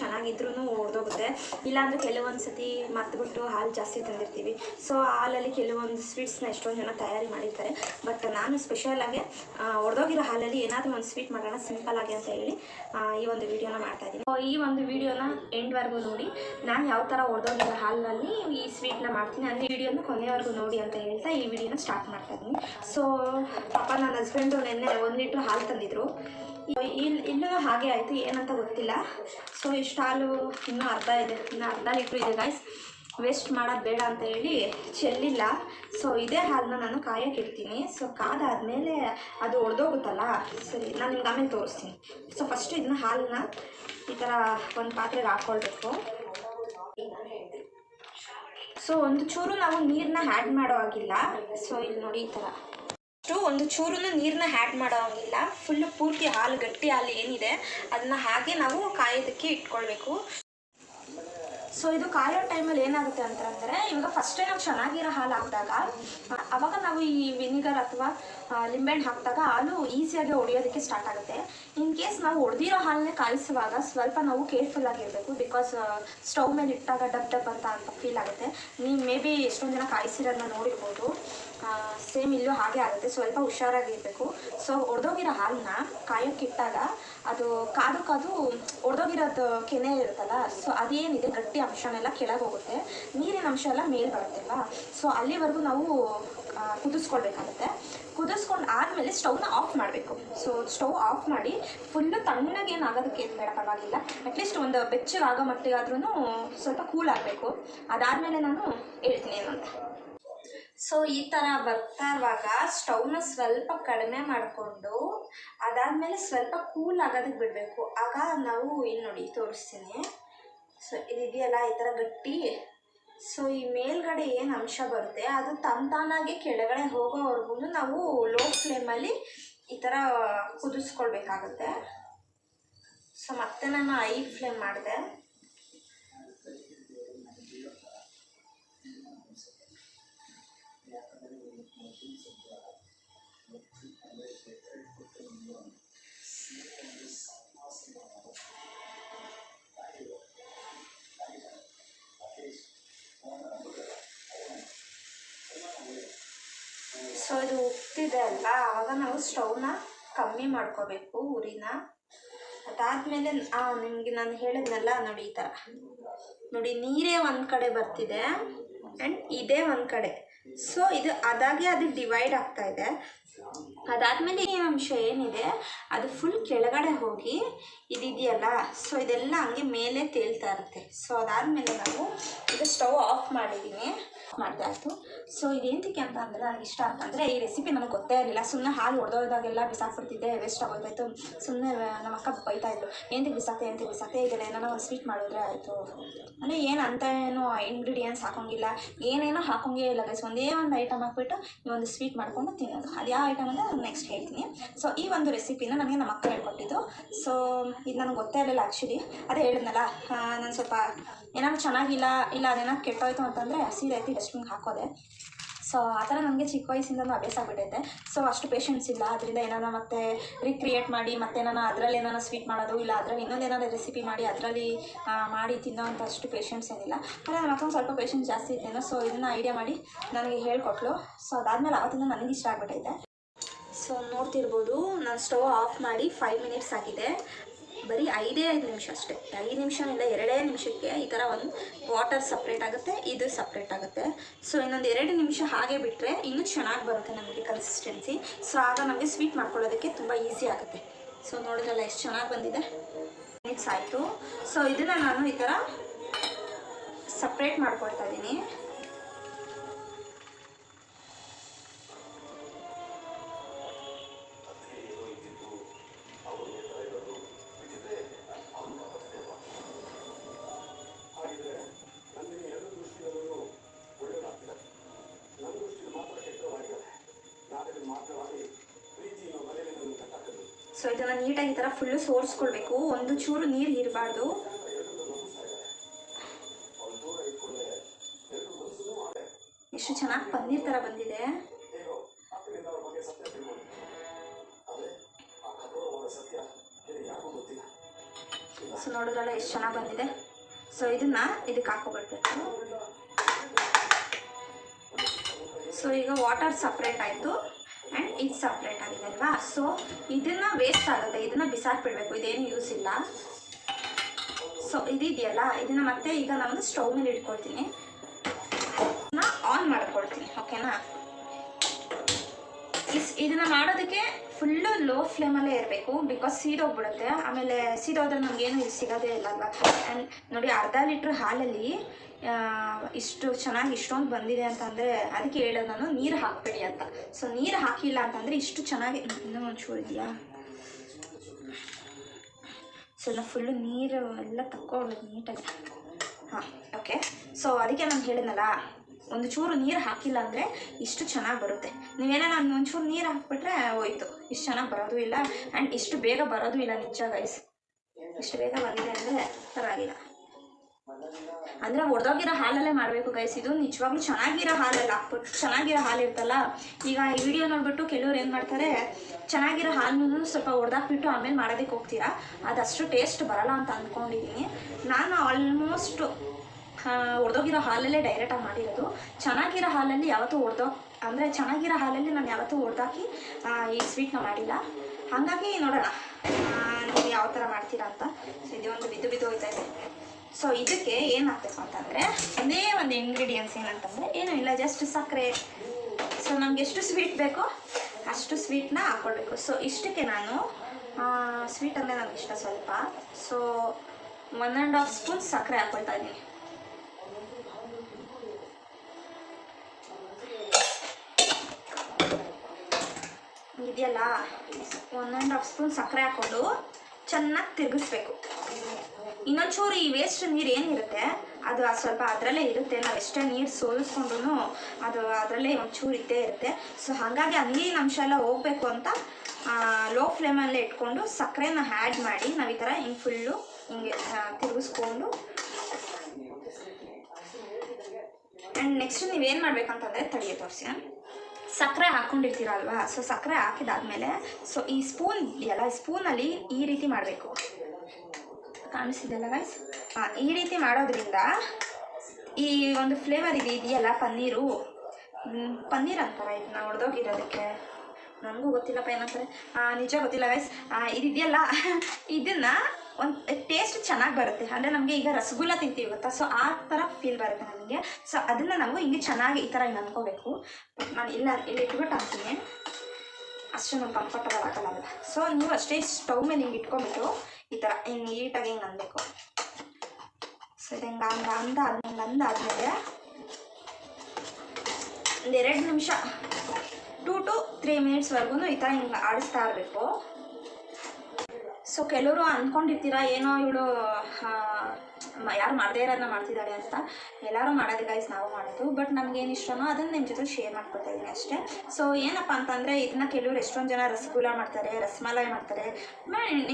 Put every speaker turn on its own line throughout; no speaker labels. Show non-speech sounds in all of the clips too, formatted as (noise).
ಚೆನ್ನಾಗಿದ್ರೂ ಒಡೆದೋಗುತ್ತೆ ಇಲ್ಲಾಂದರೆ ಕೆಲವೊಂದು ಸತಿ ಮರ್ತುಬಿಟ್ಟು ಹಾಲು ಜಾಸ್ತಿ ತಂದಿರ್ತೀವಿ. ಸೊ ಹಾಲಲ್ಲಿ ಕೆಲವೊಂದು ಸ್ವೀಟ್ಸ್ನ ಎಷ್ಟೊಂದು ಜನ ತಯಾರಿ ಮಾಡಿರ್ತಾರೆ. ಬಟ್ ನಾನು ಸ್ಪೆಷಲಾಗಿ ಒಡೆದೋಗಿರೋ ಹಾಲಲ್ಲಿ ಏನಾದರೂ ಒಂದು ಸ್ವೀಟ್ ಮಾಡೋಣ ಸಿಂಪಲ್ ಆಗಿ ಅಂತ ಹೇಳಿ ಈ ಒಂದು ವಿಡಿಯೋನ ಮಾಡ್ತಾ ಇದ್ದೀನಿ. ಸೊ ಈ ಒಂದು ವಿಡಿಯೋನ ಎಂಡ್ವರೆಗೂ ನೋಡಿ. ನಾನು ಯಾವ ಥರ ಒಡೆದೋಗಿರೋ ಹಾಲಿನಲ್ಲಿ ಈ ಸ್ವೀಟ್ನ ಮಾಡ್ತೀನಿ ಅಂದರೆ ವೀಡಿಯೋನ ಕೊನೆವರೆಗೂ ನೋಡಿ ಅಂತ ಹೇಳ್ತಾ ಈ ವಿಡಿಯೋನ ಸ್ಟಾರ್ಟ್ ಮಾಡ್ತಾ ಇದ್ದೀನಿ. ಸೊ ಪಾಪ ನನ್ನ ಹಸ್ಬೆಂಡು ನಿನ್ನೆ ಒಂದು ಲೀಟ್ರ್ ಹಾಲು ತಂದಿದ್ರು. ಇಲ್ಲಿ ಇಲ್ಲೂ ಹಾಗೆ ಆಯಿತು, ಏನಂತ ಗೊತ್ತಿಲ್ಲ. ಸೊ ಇಷ್ಟು ಹಾಲು ಇನ್ನೂ ಅರ್ಧ ಇದೆ. ಇನ್ನು ಅರ್ಧ ಲೀಟ್ರ್ ಇದೆ ಗಾಯ್ಸ್ ವೇಸ್ಟ್ ಮಾಡೋದು ಬೇಡ ಅಂತ ಹೇಳಿ ಚೆಲ್ಲಿಲ್ಲ. ಸೊ ಇದೇ ಹಾಲನ್ನ ನಾನು ಕಾಯಕ್ಕೆ ಸೊ ಕಾದಾದ್ಮೇಲೆ ಅದು ಒಡೆದೋಗುತ್ತಲ್ಲ, ಸರಿ, ನಾನು ನಿಮ್ಗೆ ಆಮೇಲೆ ತೋರಿಸ್ತೀನಿ. ಸೊ ಫಸ್ಟು ಇದನ್ನ ಹಾಲನ್ನ ಈ ಥರ ಒಂದು ಪಾತ್ರೆಗೆ ಹಾಕ್ಕೊಳ್ಬೇಕು ಸೊ ಒಂದು ಚೂರು ನಾವು ನೀರನ್ನ ಆ್ಯಡ್ ಮಾಡೋ ಹಾಗಿಲ್ಲ. ಸೊ ಇಲ್ಲಿ ನೋಡಿ ಈ ಥರ ಒಂದು ಚೂರನ್ನು ನೀರನ್ನ ಹ್ಯಾಡ್ ಮಾಡೋ ಹಂಗಿಲ್ಲ. ಫುಲ್ಲು ಪೂರ್ತಿ ಹಾಲು, ಗಟ್ಟಿ ಹಾಲು ಏನಿದೆ, ಅದನ್ನ ಹಾಗೆ ನಾವು ಕಾಯೋದಕ್ಕೆ ಇಟ್ಕೊಳ್ಬೇಕು. ಸೊ ಇದು ಕಾಯೋ ಟೈಮಲ್ಲಿ ಏನಾಗುತ್ತೆ ಅಂತಂದರೆ ಇವಾಗ ಫಸ್ಟೇ ನಾವು ಚೆನ್ನಾಗಿರೋ ಹಾಲು ಹಾಕಿದಾಗ, ಅವಾಗ ನಾವು ಈ ವಿನಿಗರ್ ಅಥವಾ ಲಿಂಬೆಹಣ್ಣು ಹಾಕಿದಾಗ ಹಾಲು ಈಸಿಯಾಗಿ ಒಡೆಯೋದಕ್ಕೆ ಸ್ಟಾರ್ಟ್ ಆಗುತ್ತೆ. ಇನ್ ಕೇಸ್ ನಾವು ಒಡೆದಿರೋ ಹಾಲನ್ನೇ ಕಾಯಿಸುವಾಗ ಸ್ವಲ್ಪ ನಾವು ಕೇರ್ಫುಲ್ ಆಗಿರಬೇಕು ಬಿಕಾಸ್ ಸ್ಟವ್ ಮೇಲೆ ಇಟ್ಟಾಗ ಡಬ್ ಡಬ್ ಅಂತ ಅಂತ ಫೀಲ್ ಆಗುತ್ತೆ. ನೀವು ಮೇ ಬಿ ಎಷ್ಟೊಂದು ಜನ ಕಾಯಿಸಿರೋದನ್ನ ನೋಡಿರ್ಬೋದು. ಸೇಮ್ ಇಲ್ಲೂ ಹಾಗೆ ಆಗುತ್ತೆ. ಸ್ವಲ್ಪ ಹುಷಾರಾಗಿರಬೇಕು. ಸೊ ಒಡೆದೋಗಿರೋ ಹಾಲನ್ನ ಕಾಯೋಕ್ಕಿಟ್ಟಾಗ ಅದು ಕಾದು ಕಾದು ಒಡೆದೋಗಿರೋದು ಕೆನೆ ಇರುತ್ತಲ್ಲ ಸೊ ಅದೇನಿದೆ? ಗಟ್ಟಿ ಅಂಶನೆಲ್ಲ ಕೆಳಗೆ ಹೋಗುತ್ತೆ ನೀರಿನ ಅಂಶ ಎಲ್ಲ ಮೇಲೆ ಬರುತ್ತಲ್ಲ ಸೊ ಅಲ್ಲಿವರೆಗೂ ನಾವು ಕುದಿಸ್ಕೊಳ್ಬೇಕಾಗುತ್ತೆ. ಕುದಿಸ್ಕೊಂಡು ಆದಮೇಲೆ ಸ್ಟವ್ನ ಆಫ್ ಮಾಡಬೇಕು. ಸೊ ಸ್ಟವ್ ಆಫ್ ಮಾಡಿ ಫುಲ್ಲು ತಣ್ಣಗೆ ಆಗೋದಕ್ಕೆ ಏನು ಬೇಡ, ಪರವಾಗಿಲ್ಲ. ಅಟ್ಲೀಸ್ಟ್ ಒಂದು ಬೆಚ್ಚಗಾಗೋ ಮಟ್ಟಿಗಾದ್ರೂ ಸ್ವಲ್ಪ ಕೂಲ್ ಆಗಬೇಕು. ಅದಾದಮೇಲೆ ನಾನು ಹೇಳ್ತೀನಿ ಏನು ಸೊ ಈ ಥರ ಬರ್ತಾ ಇರುವಾಗ ಸ್ಟವ್ನ ಸ್ವಲ್ಪ ಕಡಿಮೆ ಮಾಡಿಕೊಂಡು ಅದಾದಮೇಲೆ ಸ್ವಲ್ಪ ಕೂಲ್ ಆಗೋದಕ್ಕೆ ಬಿಡಬೇಕು. ಆಗ ನಾವು ಇಲ್ಲಿ ನೋಡಿ ತೋರಿಸ್ತೀನಿ. ಸೊ ಇದೆಯಲ್ಲ ಈ ಥರ ಗಟ್ಟಿ. ಸೊ ಈ ಮೇಲ್ಗಡೆ ಏನು ಅಂಶ ಬರುತ್ತೆ? ಅದು ತಂತಾನಾಗೆ ಕೆಳಗಡೆ ಹೋಗೋವರೆಗೂ ನಾವು ಲೋ ಫ್ಲೇಮಲ್ಲಿ ಈ ಥರ ಕುದಿಸ್ಕೊಳ್ಬೇಕಾಗುತ್ತೆ. ಸೊ ಮತ್ತೆ ನಾನು ಐ ಫ್ಲೇಮ್ ಮಾಡಿದೆ. ಸೊ ಇದು ಉಪ್ತಿದೆ ಅಲ್ಲ ಆವಾಗ ನಾವು ಸ್ಟವ್ನ ಕಮ್ಮಿ ಮಾಡ್ಕೋಬೇಕು ಉರಿನ. ಅದಾದಮೇಲೆ ನಿಮಗೆ ನಾನು ಹೇಳಿದ್ನಲ್ಲ ನೋಡಿ ಈ ಥರ ನೋಡಿ, ನೀರೇ ಒಂದು ಕಡೆ ಬರ್ತಿದೆ ಆ್ಯಂಡ್ ಇದೇ ಒಂದು ಕಡೆ. ಸೊ ಇದು ಅದಾಗೆ ಅದು ಡಿವೈಡ್ ಆಗ್ತಾ ಇದೆ. ಅದಾದಮೇಲೆ ಈ ಅಂಶ ಏನಿದೆ, ಅದು ಫುಲ್ ಕೆಳಗಡೆ ಹೋಗಿ ಇದಿದೆಯಲ್ಲ? ಸೊ ಇದೆಲ್ಲ ಹಂಗೆ ಮೇಲೆ ತೇಲ್ತಾ ಇರುತ್ತೆ. ಸೊ ಅದಾದಮೇಲೆ ನಾವು ಇದು ಸ್ಟವ್ ಆಫ್ ಮಾಡಿದ್ದೀನಿ ಮಾಡಿದೆ ಆಯಿತು. ಸೊ ಇದೇಂತಕ್ಕೆ ಅಂತ ಅಂದರೆ ನನಗೆ ಇಷ್ಟ ಅಂತಂದರೆ ಈ ರೆಸಿಪಿ ನನಗೆ ಗೊತ್ತೇ ಇರಲಿಲ್ಲ. ಸುಮ್ಮನೆ ಹಾಲು ಹೊಡೆದೋದಾಗೆಲ್ಲ ಬಿಸಾಕ್ಬಿಡ್ತಿದ್ದೆ ವೇಸ್ಟ್ ಆಗೋಯ್ತಾಯಿತು. ಸುಮ್ಮನೆ ನಮ್ಮ ಅಕ್ಕ ಬೈತಾ ಇದ್ಲು ಏನಕ್ಕೆ ಬಿಸಾಕ್ತೆ ಏನಕ್ಕೆ ಬಿಸಾಕ್ತೆ? ಇದೆಲ್ಲ ಏನೋ ಒಂದು ಸ್ವೀಟ್ ಮಾಡಿದ್ರೆ ಆಯಿತು. ಅಂದರೆ ಏನು ಅಂತ ಏನು ಇಂಗ್ರೀಡಿಯೆಂಟ್ಸ್ ಹಾಕೋಂಗಿಲ್ಲ ಏನೇನೋ ಹಾಕೋಂಗೇ ಇಲ್ಲ ಗೈಸ್ ಒಂದೇ ಒಂದು ಐಟಮ್ ಹಾಕ್ಬಿಟ್ಟು ಒಂದು ಸ್ವೀಟ್ ಮಾಡ್ಕೊಂಡು ತಿನ್ನೋದು. ಅದು ಯಾವ ಐಟಮ್ ಅಂತ ನಾನು ನೆಕ್ಸ್ಟ್ ಹೇಳ್ತೀನಿ. ಸೊ ಈ ಒಂದು ರೆಸಿಪಿನ ನನಗೆ ನಮ್ಮ ಅಕ್ಕ ಹೇಳ್ಕೊಟ್ಟಿದ್ದು. ಸೊ ಇದು ನನಗೆ ಗೊತ್ತೇ ಇರಲಿಲ್ಲ ಆ್ಯಕ್ಚುಲಿ ಅದೇ ಹೇಳಿದ್ನಲ್ಲ ನಾನು ಸ್ವಲ್ಪ ಏನಾದ್ರು ಚೆನ್ನಾಗಿಲ್ಲ, ಇಲ್ಲ ಅದೇನೋ ಕೆಟ್ಟೋಯ್ತು ಅಂತಂದರೆ ಸೀರೆ ಐತಿ ಡಸ್ಟ್ಬಿನ್ಗೆ ಹಾಕೋದೆ. ಸೊ ಆ ಥರ ನನಗೆ ಚಿಕ್ಕ ವಯಸ್ಸಿಂದನೂ ಅಭ್ಯಾಸ ಆಗಿಬಿಟ್ಟೈತೆ. ಸೊ ಅಷ್ಟು ಪೇಷನ್ಸ್ ಇಲ್ಲ. ಅದರಿಂದ ಏನಾರ ಮತ್ತೆ ರಿಕ್ರಿಯೇಟ್ ಮಾಡಿ, ಮತ್ತೆ ನಾನು ಅದರಲ್ಲಿ ಏನಾರ ಸ್ವೀಟ್ ಮಾಡೋದು, ಇಲ್ಲ ಅದರಲ್ಲಿ ಇನ್ನೊಂದು ಏನಾದ್ರು ರೆಸಿಪಿ ಮಾಡಿ, ಅದರಲ್ಲಿ ಮಾಡಿ ತಿನ್ನೋ ಅಂತ ಅಷ್ಟು ಪೇಷನ್ಸ್ ಏನಿಲ್ಲ. ಆದರೆ ನನ್ನ ಮತ್ತೊಂದು ಸ್ವಲ್ಪ ಪೇಷನ್ಸ್ ಜಾಸ್ತಿ ಇದ್ದೇನೋ ಸೊ ಇದನ್ನು ಐಡಿಯಾ ಮಾಡಿ ನನಗೆ ಹೇಳ್ಕೊಟ್ಲು. ಸೊ ಅದಾದಮೇಲೆ ಅವತ್ತಿಂದ ನನಗೆ ಇಷ್ಟ ಆಗ್ಬಿಟ್ಟೈತೆ. ಸೊ ನೋಡ್ತಿರ್ಬೋದು, ನಾನು ಸ್ಟವ್ ಆಫ್ ಮಾಡಿ ಫೈವ್ ಮಿನಿಟ್ಸ್ ಆಗಿದೆ. ಬರೀ ಐದೇ ಐದು ನಿಮಿಷ ಅಷ್ಟೇ. ಐದು ನಿಮಿಷನಿಂದ ಎರಡೇ ನಿಮಿಷಕ್ಕೆ ಈ ಥರ ಒಂದು ವಾಟರ್ ಸಪ್ರೇಟ್ ಆಗುತ್ತೆ, ಇದು ಸಪ್ರೇಟ್ ಆಗುತ್ತೆ. ಸೊ ಇನ್ನೊಂದು ಎರಡು ನಿಮಿಷ ಹಾಗೆ ಬಿಟ್ಟರೆ ಇನ್ನೂ ಚೆನ್ನಾಗಿ ಬರುತ್ತೆ ನಮಗೆ ಕನ್ಸಿಸ್ಟೆನ್ಸಿ ಸೊ ಆಗ ನಮಗೆ ಸ್ವೀಟ್ ಮಾಡ್ಕೊಳ್ಳೋದಕ್ಕೆ ತುಂಬ ಈಸಿ ಆಗುತ್ತೆ. ಸೊ ನೋಡಿದ್ರಲ್ಲ ಎಷ್ಟು ಚೆನ್ನಾಗಿ ಬಂದಿದೆ? ಮಿಕ್ಸ್ ಆಯಿತು. ಸೊ ಇದನ್ನು ನಾನು ಈ ಥರ ಸಪ್ರೇಟ್ ಮಾಡ್ಕೊಳ್ತಾ ಇದ್ದೀನಿ. ಸೊ ಇದನ್ನು ನೀಟಾಗಿ ಈ ಥರ ಫುಲ್ಲು ಸೋರಿಸ್ಕೊಳ್ಬೇಕು. ಒಂದು ಚೂರು ನೀರು ಇರಬಾರ್ದು. ಎಷ್ಟು ಚೆನ್ನಾಗಿ ಪನ್ನೀರ್ ಥರ ಬಂದಿದೆ. ಸೊ ನೋಡಿದ್ರಲ್ಲ ಎಷ್ಟು ಚೆನ್ನಾಗಿ ಬಂದಿದೆ. ಸೊ ಇದನ್ನ ಇದಕ್ಕೆ ಹಾಕೋಬಿಡ್ಬೇಕು. ಸೊ ಈಗ ವಾಟರ್ ಸಪ್ರೇಟ್ ಆಯಿತು. ಆ್ಯಂಡ್ ಇದು ಸಪ್ರೇಟ್ ಆಗಿದೆ ಅಲ್ವಾ? ಸೊ ಇದನ್ನು ವೇಸ್ಟ್ ಆಗುತ್ತೆ ಇದನ್ನು ಬಿಸಾಕ್ಬಿಡ್ಬೇಕು. ಇದೇನು ಯೂಸ್ ಇಲ್ಲ. ಸೊ ಇದಿದೆಯಲ್ಲ? ಇದನ್ನು ಮತ್ತೆ ಈಗ ನಾನು ಸ್ಟೌವ್ ಮೇಲೆ ಇಟ್ಕೊಳ್ತೀನಿ. ಆನ್ ಮಾಡ್ಕೊಳ್ತೀನಿ ಓಕೆನಾ ಇಸ್ ಇದನ್ನ ಮಾಡೋದಕ್ಕೆ ಫುಲ್ಲು ಲೋ ಫ್ಲೇಮಲ್ಲೇ ಇರಬೇಕು ಬಿಕಾಸ್ ಸೀದೋಗ್ಬಿಡುತ್ತೆ ಆಮೇಲೆ ಸೀದೋದ್ರೆ ನಮಗೇನು ಸಿಗೋದೇ ಇಲ್ಲ ಅಲ್ವಾ? ಆ್ಯಂಡ್ ನೋಡಿ ಅರ್ಧ ಲೀಟ್ರ್ ಹಾಲಲ್ಲಿ ಇಷ್ಟು ಚೆನ್ನಾಗಿ ಇಷ್ಟೊಂದು ಬಂದಿದೆ ಅಂತಂದರೆ ಅದಕ್ಕೆ ಹೇಳೋದು ನಾನು ನೀರು ಹಾಕಬೇಡಿ ಅಂತ. ಸೊ ನೀರು ಹಾಕಿಲ್ಲ ಅಂತಂದರೆ ಇಷ್ಟು ಚೆನ್ನಾಗಿ ಇನ್ನೂ ಒಂಚೂರು ಇದೆಯಾ? ಸೊ ನಾನು ಫುಲ್ಲು ನೀರು ಎಲ್ಲ ತಕ್ಕೊಳ್ಳೋದು ನೀಟಾಗಿ ಹಾಂ ಓಕೆ ಸೊ ಅದಕ್ಕೆ ನಾನು ಹೇಳಿದ್ನಲ್ಲ ಒಂದು ಚೂರು ನೀರು ಹಾಕಿಲ್ಲ ಅಂದರೆ ಇಷ್ಟು ಚೆನ್ನಾಗಿ ಬರುತ್ತೆ. ನೀವೇನೋ ನಾನು ಒಂಚೂರು ನೀರು ಹಾಕ್ಬಿಟ್ರೆ ಹೋಯ್ತು. ಇಷ್ಟು ಚೆನ್ನಾಗಿ ಬರೋದು ಇಲ್ಲ. ಆ್ಯಂಡ್ ಇಷ್ಟು ಬೇಗ ಬರೋದು ಇಲ್ಲ ನಿಜ ಗೈಸ್ ಇಷ್ಟು ಬೇಗ ಬಂದಿದೆ ಅಂದರೆ ಪರವಾಗಿಲ್ಲ. ಅಂದರೆ ಒಡೆದೋಗಿರೋ ಹಾಲಲ್ಲೇ ಮಾಡಬೇಕು ಗೈಸ್ ಇದು ನಿಜವಾಗ್ಲೂ ಚೆನ್ನಾಗಿರೋ ಹಾಲಲ್ಲಿ. ಹಾಕ್ಬಿಟ್ಟು ಚೆನ್ನಾಗಿರೋ ಹಾಲು ಇರ್ತಲ್ಲ ಈಗ ಈ ವಿಡಿಯೋ ನೋಡ್ಬಿಟ್ಟು ಕೆಲವ್ರು ಏನು ಮಾಡ್ತಾರೆ, ಚೆನ್ನಾಗಿರೋ ಹಾಲನ್ನು ಸ್ವಲ್ಪ ಹೊಡೆದಾಕ್ಬಿಟ್ಟು ಆಮೇಲೆ ಮಾಡೋದಕ್ಕೆ ಹೋಗ್ತೀರಾ? ಅದಷ್ಟು ಟೇಸ್ಟ್ ಬರಲ್ಲ ಅಂತ ಅಂದ್ಕೊಂಡಿದ್ದೀನಿ ನಾನು ಆಲ್ಮೋಸ್ಟ್ ಹೊಡೆದೋಗಿರೋ ಹಾಲಲ್ಲೇ ಡೈರೆಕ್ಟಾಗಿ ಮಾಡಿರೋದು. ಚೆನ್ನಾಗಿರೋ ಹಾಲಲ್ಲಿ ಯಾವತ್ತೂ ಹೊಡೆದೋ ಅಂದರೆ ಚೆನ್ನಾಗಿರೋ ಹಾಲಲ್ಲಿ ನಾನು ಯಾವತ್ತೂ ಹೊಡೆದಾಕಿ ಈ ಸ್ವೀಟ್ನ ಮಾಡಿಲ್ಲ. ಹಾಗಾಗಿ ನೋಡೋಣ ನೀವು ಯಾವ ಥರ ಮಾಡ್ತೀರಾ ಅಂತ. ಸೊ ಇದು ಒಂದು ಬಿದ್ದು ಬಿದ್ದು ಹೋಗ್ತಾ ಇದೆ. ಸೊ ಇದಕ್ಕೆ ಏನು ಹಾಕ್ಬೇಕು ಅಂತಂದರೆ, ಒಂದೇ ಒಂದು ಇಂಗ್ರೀಡಿಯೆಂಟ್ಸ್ ಏನಂತಂದರೆ, ಏನೂ ಇಲ್ಲ ಜಸ್ಟ್ ಸಕ್ಕರೆ. ಸೊ ನಮ್ಗೆ ಎಷ್ಟು ಸ್ವೀಟ್ ಬೇಕೋ ಅಷ್ಟು ಸ್ವೀಟ್ನ ಹಾಕ್ಕೊಳ್ಬೇಕು ಸೊ ಇಷ್ಟಕ್ಕೆ ನಾನು ಸ್ವೀಟ್ ಅಂದರೆ ನನಗೆ ಇಷ್ಟ ಸ್ವಲ್ಪ. So one and half spoon ಸಕ್ಕರೆ ಹಾಕ್ಕೊಳ್ತಾ ಇದ್ದೀನಿ. ಇದೆಯಲ್ಲ? ಒನ್ ಆ್ಯಂಡ್ ಹಾಫ್ ಸ್ಪೂನ್ ಸಕ್ಕರೆ ಹಾಕ್ಕೊಂಡು ಚೆನ್ನಾಗಿ ತಿರುಗಿಸ್ಬೇಕು. ಇನ್ನೊಂಚೂರು ಈ ವೇಸ್ಟ್ ನೀರು ಏನಿರುತ್ತೆ ಅದು ಸ್ವಲ್ಪ ಅದರಲ್ಲೇ ಇರುತ್ತೆ. ನಾವು ಎಷ್ಟೇ ನೀರು ಸೋಲಿಸ್ಕೊಂಡ್ರು ಅದು ಅದರಲ್ಲೇ ಒಂಚೂರು ಇದ್ದೇ ಇರುತ್ತೆ. ಸೊ ಹಾಗಾಗಿ ಆ ಅಂಶ ಎಲ್ಲ ಹೋಗ್ಬೇಕು ಅಂತ ಲೋ ಫ್ಲೇಮಲ್ಲೇ ಇಟ್ಕೊಂಡು ಸಕ್ಕರೆನ ಆ್ಯಡ್ ಮಾಡಿ ನಾವು ಈ ಥರ ಹಿಂಗೆ ಫುಲ್ಲು ಹಿಂಗೆ ತಿರುಗಿಸ್ಕೊಂಡು. ಆ್ಯಂಡ್ ನೆಕ್ಸ್ಟ್ ನೀವೇನು ಮಾಡ್ಬೇಕಂತಂದರೆ ತಡಿಯ ತೋರಿಸಿ. ಸಕ್ಕರೆ ಹಾಕ್ಕೊಂಡಿರ್ತೀರಲ್ವಾ? ಸೊ ಸಕ್ಕರೆ ಹಾಕಿದಾದ್ಮೇಲೆ ಸೊ ಈ ಸ್ಪೂನ್ ಇದೆಯಲ್ಲ ಸ್ಪೂನಲ್ಲಿ ಈ ರೀತಿ ಮಾಡಬೇಕು. ಕಾಣಿಸ್ತಿದೆಯಲ್ಲ ಗೈಸ್ ಈ ರೀತಿ ಮಾಡೋದ್ರಿಂದ ಈ ಒಂದು ಫ್ಲೇವರ್ ಇದೆ ಇದೆಯಲ್ಲ, ಪನ್ನೀರು. ಪನ್ನೀರ್ ಅಂತಾರೆ ಇದನ್ನ ಹೊಡೆದೋಗಿರೋದಕ್ಕೆ ನನಗೂ ಗೊತ್ತಿಲ್ಲಪ್ಪ ಏನಂತಾರೆ. ನಿಜ ಗೊತ್ತಿಲ್ಲ ಗೈಸ್ ಇದೆಯಲ್ಲ, (laughs) ಇದನ್ನು ಒಂದು ಟೇಸ್ಟ್ ಚೆನ್ನಾಗಿ ಬರುತ್ತೆ. ಅಂದರೆ ನಮಗೆ ಈಗ ರಸಗುಲ್ಲ ತಿಂತೀವಿ ಗೊತ್ತಾ? ಸೊ ಆ ಥರ ಫೀಲ್ ಬರುತ್ತೆ ನಮಗೆ. ಸೊ ಅದನ್ನು ನಾವು ಹಿಂಗೆ ಚೆನ್ನಾಗಿ ಈ ಥರ ಹಿಂಗೆ ಅನ್ಕೋಬೇಕು ನಾನು ಇಲ್ಲ ಇಲ್ಲಿ ಇಟ್ಬಿಟ್ಟು ಹಾಕ್ತೀನಿ. ಅಷ್ಟು ನಾವು ಕಂಫರ್ಟಬಲ್ ಆಗಲ್ಲ ಸೊ ನೀವು ಅಷ್ಟೇ ಸ್ಟವ್ ಮೇಲೆ ಹಿಂಗೆ ಇಟ್ಕೊಂಬಿಟ್ಟು ಈ ಥರ ಹಿಂಗೆ ನೀಟಾಗಿ ಹಿಂಗೆ ಅನ್ಬೇಕು ಸೊ ಇದು ಹಿಂಗೆ ಹಂಗೆ ಅಂದ ಹಿಂಗೆ ಒಂದು ಎರಡು ನಿಮಿಷ ಟೂ ಟು ತ್ರೀ ಮಿನಿಟ್ಸ್ವರೆಗೂ ಈ ಥರ ಹಿಂಗೆ ಆಡಿಸ್ತಾ ಇರಬೇಕು. ಸೊ ಕೆಲವರು ಅಂದ್ಕೊಂಡಿರ್ತೀರ ಏನೋ ಇವಳು ಯಾರು ಮಾಡದೇ ಇರೋದನ್ನ ಮಾಡ್ತಿದ್ದಾಳೆ ಅಂತ ಎಲ್ಲರೂ ಮಾಡೋದು ಗೈಸ್ ನಾವು ಮಾಡೋದು. ಬಟ್ ನಮ್ಗೇನು ಇಷ್ಟನೋ ಅದನ್ನು ನಿಮ್ಮ ಜೊತೆ ಶೇರ್ ಮಾಡ್ಕೊತಾ ಇದ್ದೀನಿ ಅಷ್ಟೇ. ಸೊ ಏನಪ್ಪ ಅಂತಂದರೆ ಇದನ್ನ ಕೆಲವರು ಎಷ್ಟೊಂದು ಜನ ರಸಗುಲ್ಲ ಮಾಡ್ತಾರೆ ರಸಮಲೈ ಮಾಡ್ತಾರೆ.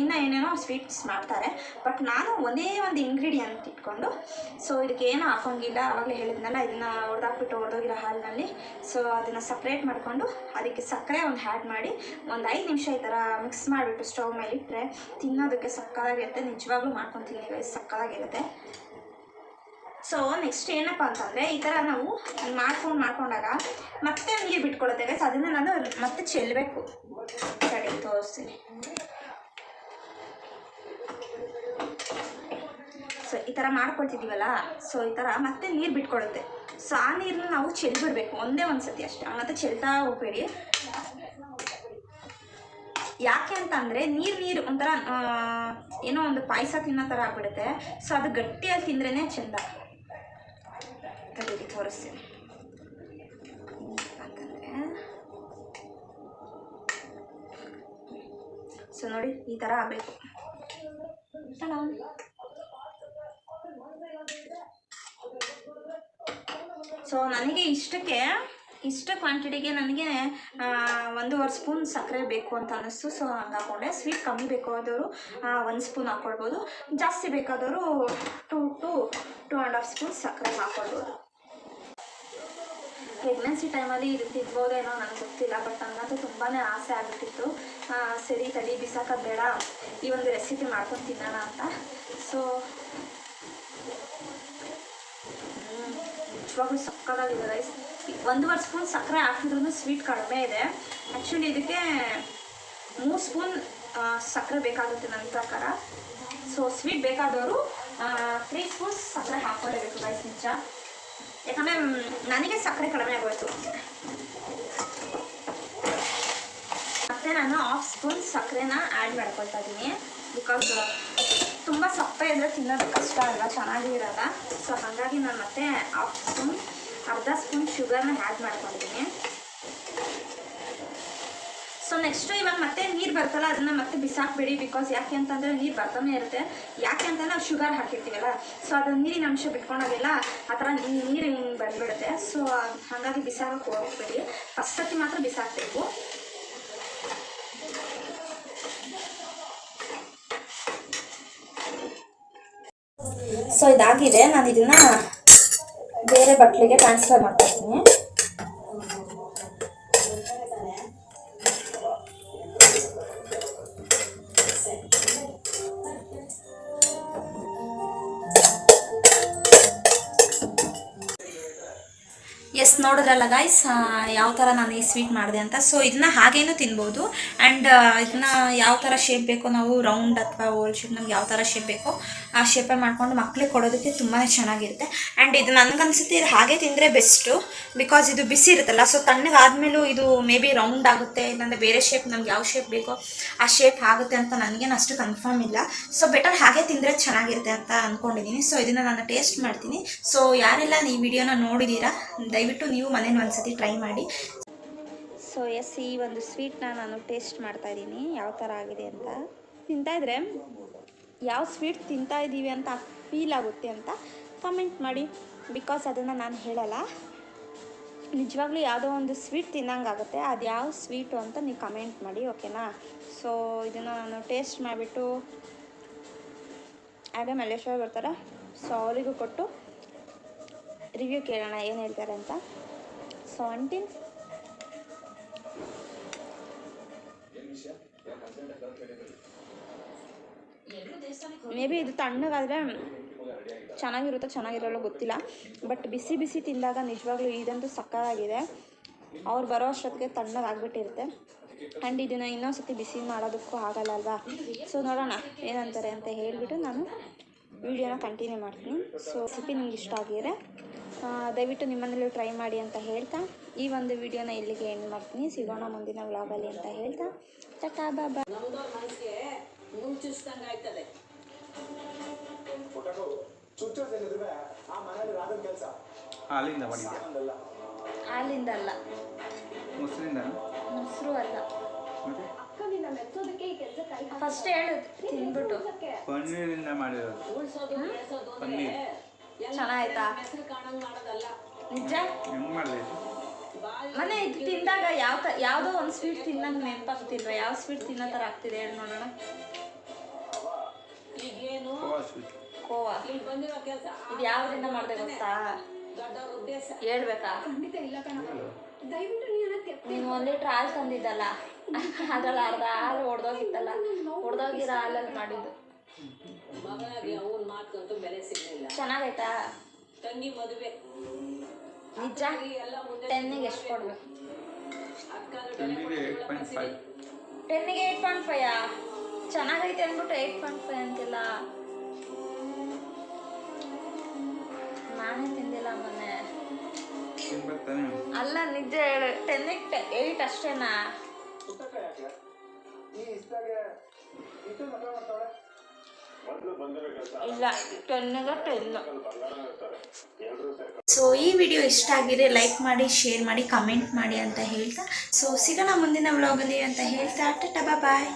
ಇನ್ನೂ ಏನೇನೋ ಸ್ವೀಟ್ಸ್ ಮಾಡ್ತಾರೆ. ಬಟ್ ನಾನು ಒಂದೇ ಒಂದು ಇಂಗ್ರೀಡಿಯೆಂಟ್ ಇಟ್ಕೊಂಡು ಸೊ ಇದಕ್ಕೆ ಹಾಕೋಂಗಿಲ್ಲ. ಆವಾಗಲೇ ಹೇಳಿದ್ನಲ್ಲ, ಇದನ್ನು ಹೊಡೆದಾಕ್ಬಿಟ್ಟು ಹೊಡೆದೋಗಿರೋ ಹಾಲಿನಲ್ಲಿ. ಸೊ ಅದನ್ನು ಸಪ್ರೇಟ್ ಮಾಡಿಕೊಂಡು ಅದಕ್ಕೆ ಸಕ್ಕರೆ ಒಂದು ಹ್ಯಾಡ್ ಮಾಡಿ ಒಂದು ಐದು ನಿಮಿಷ ಈ ಥರ ಮಿಕ್ಸ್ ಮಾಡಿಬಿಟ್ಟು ಸ್ಟವ್ ಮೇಲೆ ಇಟ್ಟರೆ ತಿನ್ನೋದಕ್ಕೆ ಸಕ್ಕದಾಗಿರುತ್ತೆ ನಿಜವಾಗ್ಲೂ ಮಾಡ್ಕೊಂಡು ತಿನ್ನಿ ಸಕ್ಕದಾಗಿರುತ್ತೆ ಸೊ ನೆಕ್ಸ್ಟ್ ಏನಪ್ಪ ಅಂತಂದರೆ ಈ ಥರ ನಾವು ಮಾಡ್ಕೊಂಡು ಮಾಡ್ಕೊಂಡಾಗ ಮತ್ತೆ ನೀರು ಬಿಟ್ಕೊಳ್ಳುತ್ತೆ ಸೊ ಅದನ್ನು ನಾನು ಮತ್ತೆ ಚೆಲ್ಲಬೇಕು ಸರಿ ತೋರಿಸ್ತೀನಿ. ಸೊ ಈ ಥರ ಮಾಡ್ಕೊಳ್ತಿದ್ದೀವಲ್ಲ? ಸೊ ಈ ಥರ ಮತ್ತೆ ನೀರು ಬಿಟ್ಕೊಳುತ್ತೆ ಸೊ ಆ ನೀರನ್ನ ನಾವು ಚೆಲ್ಬಿಡ್ಬೇಕು. ಒಂದೇ ಒಂದು ಸತಿ ಅಷ್ಟೇ. ಮತ್ತೆ ಚೆಲ್ತಾ ಹೋಗ್ಬೇಡಿ. ಯಾಕೆ ಅಂತ ಅಂದರೆ ನೀರು ನೀರು ಒಂಥರ ಏನೋ ಒಂದು ಪಾಯಸ ತಿನ್ನೋ ಥರ ಆಗ್ಬಿಡುತ್ತೆ. ಸೊ ಅದು ಗಟ್ಟಿಯಾಗಿ ತಿಂದ್ರೇ ಚೆಂದ. ತಡೀರಿ, ತೋರಿಸ್ತೀನಿ. ಅಂತಂದರೆ ಸೊ ನೋಡಿ, ಈ ಥರ ಆಗಬೇಕು. ಸೊ ನನಗೆ ಇಷ್ಟಕ್ಕೆ ಇಷ್ಟ ಕ್ವಾಂಟಿಟಿಗೆ ನನಗೆ ಒಂದೂವರೆ ಸ್ಪೂನ್ ಸಕ್ಕರೆ ಬೇಕು ಅಂತ ಅನ್ನಿಸ್ತು. ಸೊ ಹಂಗೆ ಹಾಕೊಂಡೆ. ಸ್ವೀಟ್ ಕಮ್ಮಿ ಬೇಕಾದವರು ಒಂದು ಸ್ಪೂನ್ ಹಾಕ್ಕೊಳ್ಬೋದು ಜಾಸ್ತಿ ಬೇಕಾದವರು two to two and half spoon ಸಕ್ಕರೆ ಹಾಕ್ಕೊಳ್ಬೋದು ಪ್ರೆಗ್ನೆನ್ಸಿ ಟೈಮಲ್ಲಿ ಇದು ತಿನ್ಬೋದೇನೋ ನನಗೆ ಗೊತ್ತಿಲ್ಲ ಬಟ್ ನನಗಂತೂ ತುಂಬಾ ಆಸೆ ಆಗಿಬಿಟ್ಟಿತ್ತು. ಸರಿ ತಡಿ, ಬಿಸಾಕೋದು ಬೇಡ. ಈ ಒಂದು ರೆಸಿಪಿ ಮಾಡ್ಕೊಂಡು ತಿನ್ನೋಣ ಅಂತ. ಸೊ ನಿಜವಾಗ್ಲೂ ಸಕ್ಕದಾಗಿದೆ ರೈಸ್ ಒಂದೂವರೆ ಸ್ಪೂನ್ ಸಕ್ಕರೆ ಹಾಕಿದ್ರೂ ಸ್ವೀಟ್ ಕಡಿಮೆ ಇದೆ. ಆ್ಯಕ್ಚುಲಿ ಇದಕ್ಕೆ ಮೂರು ಸ್ಪೂನ್ ಸಕ್ಕರೆ ಬೇಕಾಗುತ್ತೆ ನನ್ನ ಪ್ರಕಾರ. ಸೊ ಸ್ವೀಟ್ ಬೇಕಾದವರು ತ್ರೀ ಸ್ಪೂನ್ಸ್ ಸಕ್ಕರೆ ಹಾಕ್ಕೊಳ್ಳೇಬೇಕು ಗೈಸ್ ನಿಜ. ಯಾಕಂದರೆ ನನಗೆ ಸಕ್ಕರೆ ಕಡಿಮೆ ಆಗೋಯ್ತು. ಮತ್ತು ನಾನು ಹಾಫ್ ಸ್ಪೂನ್ ಸಕ್ಕರೆನ ಆ್ಯಡ್ ಮಾಡ್ಕೊಳ್ತಾ ಇದ್ದೀನಿ ಬಿಕಾಸ್ ತುಂಬ ಸಪ್ಪೆ ಇದ್ದರೆ ತಿನ್ನೋದು ಕಷ್ಟ ಅಲ್ವಾ? ಚೆನ್ನಾಗಿರಲ್ಲ. ಸೊ ಹಾಗಾಗಿ ನಾನು ಮತ್ತೆ ಹಾಫ್ ಸ್ಪೂನ್ ಅರ್ಧ ಸ್ಪೂನ್ ಶುಗರ್ನ ಆ್ಯಡ್ ಮಾಡ್ಕೊತೀನಿ. ಸೊ ನೆಕ್ಸ್ಟು ಇವಾಗ ಮತ್ತೆ ನೀರು ಬರ್ತಲ್ಲ, ಅದನ್ನು ಮತ್ತೆ ಬಿಸಾಕ್ಬೇಡಿ ಬಿಕಾಸ್ ಯಾಕೆ ಅಂತಂದರೆ ನೀರು ಬರ್ತಾನೆ ಇರುತ್ತೆ. ಯಾಕೆ ಅಂತಂದರೆ ನಾವು ಶುಗರ್ ಹಾಕಿರ್ತೀವಲ್ಲ ಸೊ ಅದನ್ನು ನೀರಿನ ಅಂಶ ಬಿಟ್ಕೊಂಡಾಗೆಲ್ಲ ಆ ಥರ ನೀರು ಹಿಂಗೆ ಬಂದ್ಬಿಡುತ್ತೆ. ಸೊ ಹಾಗಾಗಿ ಬಿಸಾಕಕ್ಕೆ ಹೋಗ್ಬೇಡಿ. ಫಸ್ಟ್ ಸತಿ ಮಾತ್ರ ಬಿಸಾಕಬೇಕು. ಸೊ ಇದಾಗಿದೆ. ನಾನು ಇದನ್ನ ಬೇರೆ ಬಟ್ಲಿಗೆ ಟ್ರಾನ್ಸ್ಫರ್ ಮಾಡ್ಕೊಳ್ತೀನಿ ಎಸ್ ನೋಡಿದ್ರಲ್ಲ ಗಾಯ್ಸ್ ಯಾವ ಥರ ನಾನು ಈ ಸ್ವೀಟ್ ಮಾಡಿದೆ ಅಂತ. ಸೊ ಇದನ್ನ ಹಾಗೇನೂ ತಿನ್ಬೋದು. ಆ್ಯಂಡ್ ಇದನ್ನ ಯಾವ ಥರ ಶೇಪ್ ಬೇಕೋ, ನಾವು ರೌಂಡ್ ಅಥವಾ ಓಲ್ ಶೇಪ್ ನಮ್ಗೆ ಯಾವ ಥರ ಶೇಪ್ ಬೇಕೋ, ಆ ಶೇಪಲ್ಲಿ ಮಾಡ್ಕೊಂಡು ಮಕ್ಳಿಗೆ ಕೊಡೋದಕ್ಕೆ ತುಂಬಾ ಚೆನ್ನಾಗಿರುತ್ತೆ. ಆ್ಯಂಡ್ ಇದು ನನಗನ್ಸುತ್ತೆ ಇದು ಹಾಗೆ ತಿಂದರೆ ಬೆಸ್ಟು ಬಿಕಾಸ್ ಇದು ಬಿಸಿ ಇರುತ್ತಲ್ಲ ಸೊ ತಣ್ಣಗಾದ್ಮೇಲೂ ಇದು ಮೇ ಬಿ ರೌಂಡ್ ಆಗುತ್ತೆ, ಇಲ್ಲಾಂದರೆ ಬೇರೆ ಶೇಪ್ ನಮ್ಗೆ ಯಾವ ಶೇಪ್ ಬೇಕೋ, ಆ ಶೇಪ್ ಆಗುತ್ತೆ ಅಂತ ನನಗೇನು ಅಷ್ಟು ಕನ್ಫರ್ಮ್ ಇಲ್ಲ. ಸೊ ಬೆಟರ್ ಹಾಗೆ ತಿಂದರೆ ಚೆನ್ನಾಗಿರುತ್ತೆ ಅಂತ ಅಂದ್ಕೊಂಡಿದ್ದೀನಿ ಸೊ ಇದನ್ನು ನಾನು ಟೇಸ್ಟ್ ಮಾಡ್ತೀನಿ. ಸೊ ಯಾರೆಲ್ಲ ಈ ವಿಡಿಯೋನ ನೋಡಿದ್ದೀರಾ ದಯವಿಟ್ಟು ನೀವು ಮನೇಲಿ ಒಂದ್ಸತಿ ಟ್ರೈ ಮಾಡಿ. ಸೊ ಎಸ್ ಈ ಒಂದು ಸ್ವೀಟ್ನ ನಾನು ಟೇಸ್ಟ್ ಮಾಡ್ತಾ ಇದ್ದೀನಿ. ಯಾವ ಥರ ಆಗಿದೆ ಅಂತ. ತಿಂತಾಯಿದ್ರೆ ಯಾವ ಸ್ವೀಟ್ ತಿಂತಾ ಇದ್ದೀವಿ ಅಂತ ಫೀಲ್ ಆಗುತ್ತೆ ಅಂತ ಕಮೆಂಟ್ ಮಾಡಿ. ಬಿಕಾಸ್ ಅದನ್ನು ನಾನು ಹೇಳಲ್ಲ. ನಿಜವಾಗ್ಲೂ ಯಾವುದೋ ಒಂದು ಸ್ವೀಟ್ ತಿನ್ನಂಗಾಗುತ್ತೆ ಅದು ಯಾವ ಸ್ವೀಟು ಅಂತ ನೀವು ಕಮೆಂಟ್ ಮಾಡಿ ಓಕೆನಾ ಸೊ ಇದನ್ನು ನಾನು ಟೇಸ್ಟ್ ಮಾಡಿಬಿಟ್ಟು. ಹಾಗೆ ಮಲ್ಲೇಶ್ವರ ಬರ್ತಾರೆ? ಸೊ ಅವರಿಗೂ ಕೊಟ್ಟು ರಿವ್ಯೂ ಕೇಳೋಣ ಏನು ಹೇಳ್ತಾರೆ ಅಂತ ಸೊ ಅಂಟಿನ್ ಮೇ ಬಿ ಇದು ತಣ್ಣಗಾದರೆ ಚೆನ್ನಾಗಿರುತ್ತೋ ಚೆನ್ನಾಗಿರೋಲ್ಲ ಗೊತ್ತಿಲ್ಲ. ಬಟ್ ಬಿಸಿ ಬಿಸಿ ತಿಂದಾಗ ನಿಜವಾಗ್ಲೂ ಇದಂತೂ ಸಕ್ಕತ್ತಾಗಿದೆ. ಅವ್ರು ಬರೋ ಅಷ್ಟೊತ್ತಿಗೆ ತಣ್ಣಗಾಗ್ಬಿಟ್ಟಿರುತ್ತೆ ಆ್ಯಂಡ್ ಇದನ್ನು ಇನ್ನೊಂದು ಸತಿ ಬಿಸಿ ಮಾಡೋದಕ್ಕೂ ಆಗಲ್ಲ ಅಲ್ವಾ? ಸೊ ನೋಡೋಣ ಏನಂತಾರೆ ಅಂತ ಹೇಳಿಬಿಟ್ಟು ನಾನು ವಿಡಿಯೋನ ಕಂಟಿನ್ಯೂ ಮಾಡ್ತೀನಿ. ಸೊ ರೆಸಿಪಿ ನಿಮ್ಗೆ ಇಷ್ಟ ಆಗಿದ್ರೆ ಆ, ದಯವಿಟ್ಟು ನಿಮ್ಮನೇಲೂ ಟ್ರೈ ಮಾಡಿ ಅಂತ ಹೇಳ್ತಾ ಈ ಒಂದು ವಿಡಿಯೋನ ಇಲ್ಲಿಗೆ ಎಂಡ್ ಮಾಡ್ತೀನಿ. ಸಿಗೋಣ ಮುಂದಿನ ವ್ಲಾಗಲ್ಲಿ ಅಂತ ಹೇಳ್ತಾ. ಟಾಟಾ ಬಾಬಾ
ಹಾಲಿಂದ ಮಾಡಿದ್ಯಾ?
ಹಾಲಿಂದ ಅಲ್ಲ.
ಮೊಸರಿಂದ
ಮೊಸರು ಅಲ್ಲ.
ಮತ್ತೆ?
ಫಸ್ಟ್ ಹೇಳುದು ತಿನ್ಬಿಟ್ಟು.
ಪನ್ನೀರಿಂದ ಮಾಡಿರೋದು. ಪನ್ನೀರ್.
ಚೆನ್ನಾಯ್ತಾ? ನಿಜ? ಮನೆ ಇದು ತಿಂದಾಗ ಯಾವ ತ ಯಾವುದೋ ಒಂದು ಸ್ವೀಟ್ ತಿನ್ನಂಗೆ ನೆನಪಾಗ್ತಿಲ್ವ ಯಾವ ಸ್ವೀಟ್ ತಿನ್ನೋ ಥರ ಆಗ್ತಿದೆ ಹೇಳಿ ನೋಡೋಣ.
ಕೋವಾ
ಇದು ಯಾವ್ದ್ರಿಂದ ಮಾಡಿದೆ ಗೊತ್ತಾ? ಹೇಳ್ಬೇಕಾ? ನೀನು ಒಂದು ಲೀಟ್ರ್ ಹಾಲು ತಂದಿದ್ದಲ್ಲ? (laughs) ಅದ್ರಲ್ಲಿ ಅರ್ಧ ಹಾಲು ಹೊಡೆದೋಗಿತ್ತಲ್ಲ ಹೊಡೆದೋಗಿರೋ ಹಾಲಲ್ಲಿ ಮಾಡಿದ್ದು. ಚೆನ್ನಾಗೈತಾ?
ತಂಗಿ ಮದುವೆ.
ನಿಜ? ಟೆನ್ನಿಗೆ ಎಷ್ಟು ಕೊಡ್ಬೇಕು?
ಟೆನ್ನಿಗೆ ಏಟ್ ಪಾಯಿಂಟ್ ಫೈವ್
ಟೆನ್ನಿಗೆ ಏಯ್ಟ್ ಪಾಯಿಂಟ್ ಫೈಯಾ ಚೆನ್ನಾಗೈತೆ ಅಂದ್ಬಿಟ್ಟು ಏಯ್ಟ್ ಪಾಯಿಂಟ್ ಫೈವ್ ಅಂತಿಲ್ಲ. ನಾನೇ ತಿಂದಿಲ್ಲ ಮೊನ್ನೆ. ಅಲ್ಲ ನಿಜ ಹೇಳು. ಟೆನ್ನಿಗೆ ಏಯ್ಟ್ ಅಷ್ಟೇನಾ? ಇಲ್ಲ ಟೆನ್ನಿಗೆ ಟೆನ್ನು ಸೊ ಈ ವಿಡಿಯೋ ಇಷ್ಟ ಆಗಿದೆ ಲೈಕ್ ಮಾಡಿ ಶೇರ್ ಮಾಡಿ ಕಮೆಂಟ್ ಮಾಡಿ ಅಂತ ಹೇಳ್ತಾ. ಸೊ ಸಿಗೋಣ ಮುಂದಿನ ವ್ಲಾಗಲ್ಲಿ ಅಂತ ಹೇಳ್ತಾ. ಟಾಟಾ ಬಾಯ್